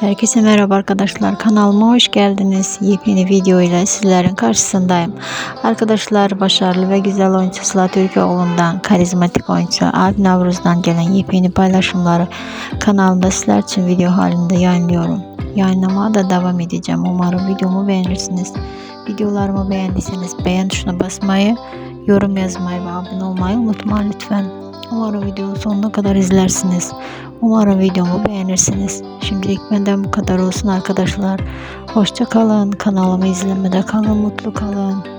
Herkese merhaba arkadaşlar kanalıma hoş geldiniz. Yepyeni video ile sizlerin karşısındayım. Arkadaşlar başarılı ve güzel oyuncu Sıla Türkoğlu'ndan karizmatik oyuncu Alp Navruz'dan gelen yepyeni paylaşımları kanalımda sizler için video halinde yayınlıyorum. Yayınlamaya da devam edeceğim. Umarım videomu beğenirsiniz. Videolarımı beğendiyseniz beğen tuşuna basmayı, yorum yazmayı ve abone olmayı unutmayın lütfen. Umarım videoyu sonuna kadar izlersiniz. Umarım videomu beğenirsiniz. Şimdilik benden bu kadar olsun arkadaşlar. Hoşça kalın. Kanalımı izlemede kalın. Mutlu kalın.